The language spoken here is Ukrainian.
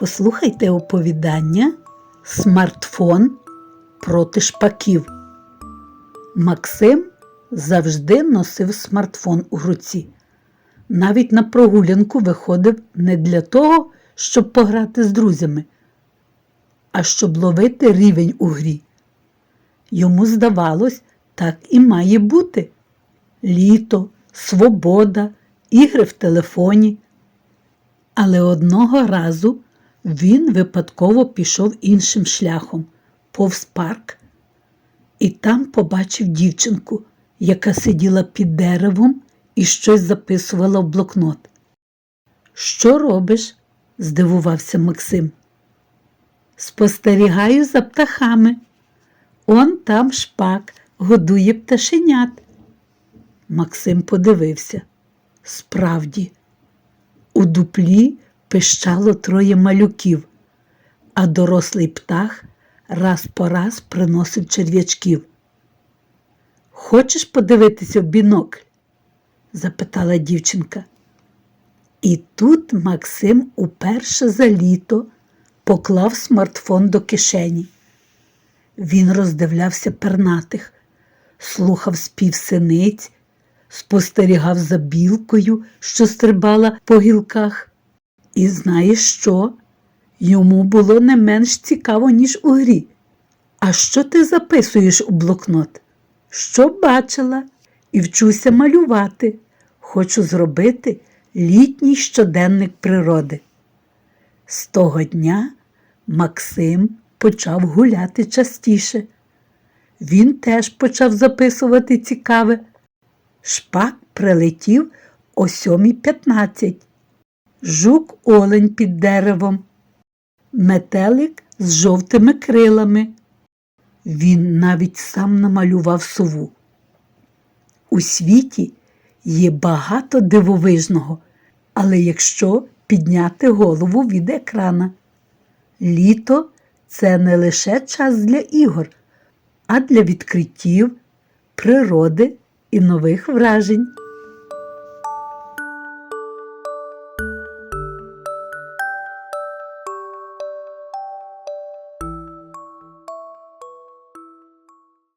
Послухайте оповідання Смартфон проти шпаків. Максим завжди носив смартфон у руці. Навіть на прогулянку виходив не для того, щоб пограти з друзями, а щоб ловити рівень у грі. Йому здавалось, так і має бути. Літо, свобода, ігри в телефоні. Але одного разу він випадково пішов іншим шляхом, повз парк, і там побачив дівчинку, яка сиділа під деревом і щось записувала в блокнот. Що робиш? здивувався Максим. Спостерігаю за птахами. Он там шпак годує пташенят. Максим подивився. Справді, у дуплі пищало троє малюків, а дорослий птах раз по раз приносив черв'ячків. Хочеш подивитися в бінокль? запитала дівчинка. І тут Максим уперше за літо поклав смартфон до кишені. Він роздивлявся пернатих, слухав спів синиць, спостерігав за білкою, що стрибала по гілках. І знаєш що? Йому було не менш цікаво, ніж у грі. А що ти записуєш у блокнот? Що бачила? І вчуся малювати. Хочу зробити літній щоденник природи. З того дня Максим почав гуляти частіше. Він теж почав записувати цікаве. Шпак прилетів о 7.15. Жук олень під деревом, метелик з жовтими крилами. Він навіть сам намалював сову. У світі є багато дивовижного, але якщо підняти голову від екрана, літо це не лише час для ігор, а для відкриттів, природи і нових вражень.